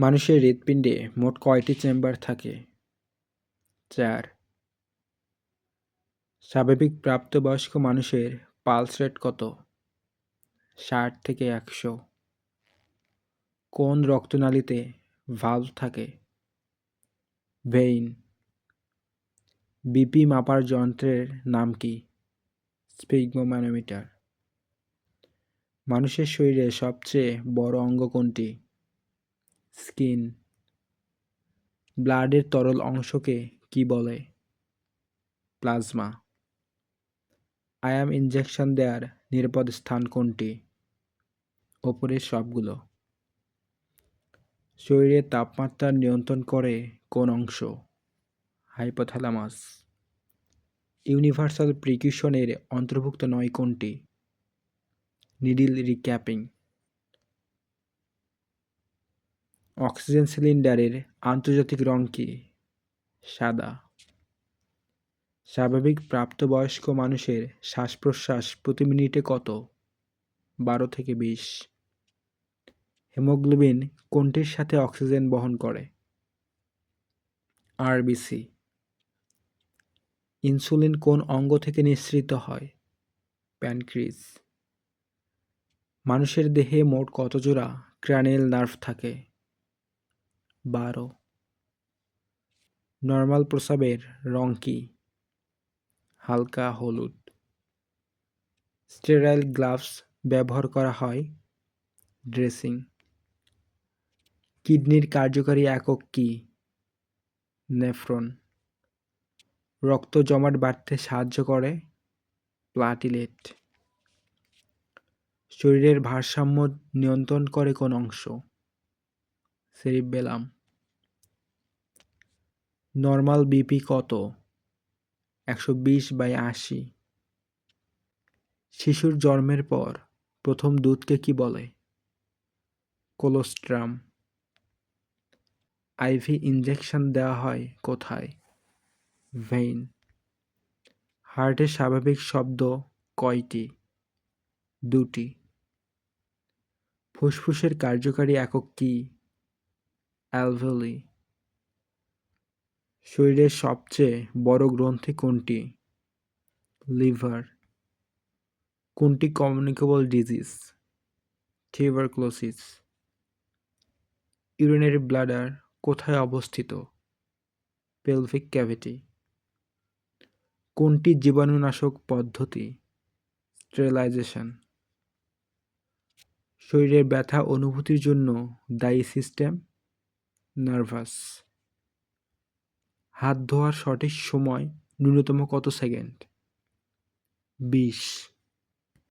মানুষের হৃৎপিণ্ডে মোট কয়টি চেম্বার থাকে? চার। স্বাভাবিক প্রাপ্তবয়স্ক মানুষের পালস রেট কত? ষাট থেকে একশো। কোন রক্তনালীতে ভালভ থাকে? ভেইন বিপি মাপার যন্ত্রের নাম কি? স্পিগমোম্যানোমিটার মানুষের শরীরে সবচেয়ে বড় অঙ্গ কোনটি? স্কিন। ব্লাডের তরল অংশকে কি বলে? প্লাজমা। আয়াম ইনজেকশন দেওয়ার নিরাপদ স্থান কোনটি? ওপরের সবগুলো। শরীরের তাপমাত্রা নিয়ন্ত্রণ করে কোন অংশ? হাইপোথ্যালামাস। ইউনিভার্সাল প্রিকিউশনের অন্তর্ভুক্ত নয় কোনটি? নিডিল রিক্যাপিং। অক্সিজেন সিলিন্ডারের আন্তর্জাতিক রং কি? সাদা। স্বাভাবিক প্রাপ্তবয়স্ক মানুষের শ্বাস প্রশ্বাস প্রতি মিনিটে কত? বারো থেকে বিশ। হেমোগ্লোবিন কোনটির সাথে অক্সিজেন বহন করে? আরবিসি ইনসুলিন কোন অঙ্গ থেকে নিঃসৃত হয়? প্যানক্রিজ মানুষের দেহে মোট কত জোড়া ক্র্যানিয়াল নার্ভ থাকে? বারো। নর্মাল প্রসাবের রং কি? হালকা হলুদ। স্টেরাইল গ্লাভস ব্যবহার করা হয় ড্রেসিং। কিডনির কার্যকারী একক কি? নেফ্রন। রক্ত জমাট বাড়তে সাহায্য করে প্লাটিলেট। শরীরের ভারসাম্য নিয়ন্ত্রণ করে কোন অংশ? সেরিবেলাম নর্মাল বিপি কত? একশো বিশ বাই আশি। শিশুর জন্মের পর প্রথম দুধকে কি বলে? কোলোস্ট্রাম। আইভি ইনজেকশন দেওয়া হয় কোথায়? ভেইন। হার্টের স্বাভাবিক শব্দ কয়টি? দুটি। ফুসফুসের কার্যকারী একক কি? অ্যালভেলি। শরীরের সবচেয়ে বড় গ্রন্থি কোনটি? লিভার। কোনটি communicable disease tuberculosis urinary bladder কোথায় অবস্থিত? পেলভিক ক্যাভিটি কোনটি জীবাণুনাশক পদ্ধতি? স্টেরিলাইজেশন শরীরের ব্যথা অনুভূতির জন্য দায়ী সিস্টেম নার্ভাস। হাত ধোয়ার সঠিক সময় ন্যূনতম কত সেকেন্ড? বিশ।